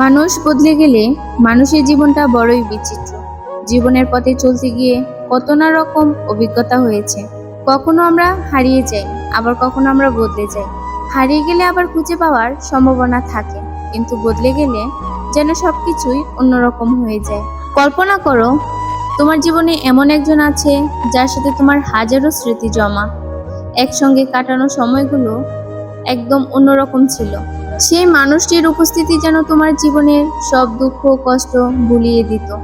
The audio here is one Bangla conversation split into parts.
মানুষ বদলে গেলে মানুষের জীবনটা বড়ই বিচিত্র। জীবনের পথে চলতে গিয়ে কত না রকম অভিজ্ঞতা হয়েছে। কখনো আমরা হারিয়ে যাই, আবার কখনো আমরা বদলে যাই। হারিয়ে গেলে আবার খুঁজে পাওয়ার সম্ভাবনা থাকে, কিন্তু বদলে গেলে যেন সবকিছুই অন্যরকম হয়ে যায়। কল্পনা করো, তোমার জীবনে এমন একজন আছে যার সাথে তোমার হাজারো স্মৃতি জমা। একসঙ্গে কাটানো সময়গুলো একদম অন্যরকম ছিল। সেই মানুষটির উপস্থিতি যেন তোমার জীবনের সব দুঃখ, কষ্ট ভুলিয়ে দিত।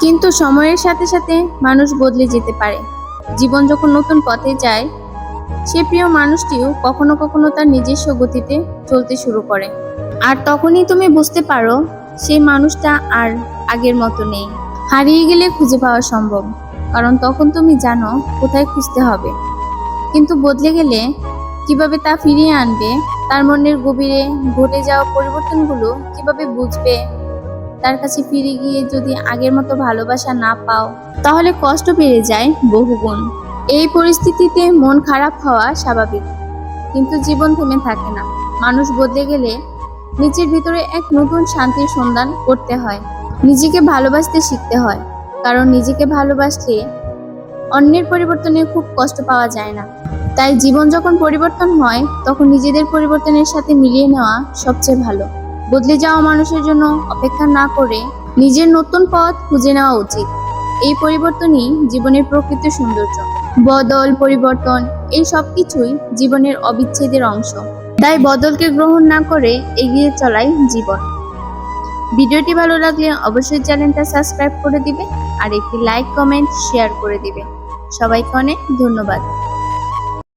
কিন্তু সময়ের সাথে সাথে মানুষ বদলে যেতে পারে। জীবন যখন নতুন পথে যায়, সে প্রিয় মানুষটিও কখনো কখনো তার নিজস্ব গতিতে চলতে শুরু করে। আর তখনই তুমি বুঝতে পারো, সেই মানুষটা আর আগের মতো নেই। হারিয়ে গেলে খুঁজে পাওয়া সম্ভব, কারণ তখন তুমি জানো কোথায় খুঁজতে হবে। কিন্তু বদলে গেলে কীভাবে তা ফিরিয়ে আনবে তার মনের গভীরে ঘটে যাওয়া পরিবর্তনগুলো কীভাবে বুঝবে? তার কাছে ফিরে গিয়ে যদি আগের মতো ভালোবাসা না পাও, তাহলে কষ্ট বেড়ে যায় বহুগুণ। এই পরিস্থিতিতে মন খারাপ হওয়া স্বাভাবিক, কিন্তু জীবন থেমে থাকে না। মানুষ বদলে গেলে নিজের ভিতরে এক নতুন শান্তির সন্ধান করতে হয়। নিজেকে ভালোবাসতে শিখতে হয়, কারণ নিজেকে ভালোবাসলে অন্যের পরিবর্তনে খুব কষ্ট পাওয়া যায় না। তাই জীবন যখন পরিবর্তন হয়, তখন নিজেদের পরিবর্তনের সাথে মিলিয়ে নেওয়া সবচেয়ে ভালো। বদলে যাওয়া মানুষের জন্য অপেক্ষা না করে নিজের নতুন পথ খুঁজে নেওয়া উচিত। এই পরিবর্তনই জীবনের প্রকৃত সৌন্দর্য। বদল, পরিবর্তন, এই সব কিছুই জীবনের অবিচ্ছেদের অংশ। তাই বদলকে গ্রহণ না করে এগিয়ে চলাই জীবন। ভিডিওটি ভালো লাগলে অবশ্যই চ্যানেলটা সাবস্ক্রাইব করে দিবে আর একটি লাইক, কমেন্ট, শেয়ার করে দিবে। সবাইকে অনেক ধন্যবাদ।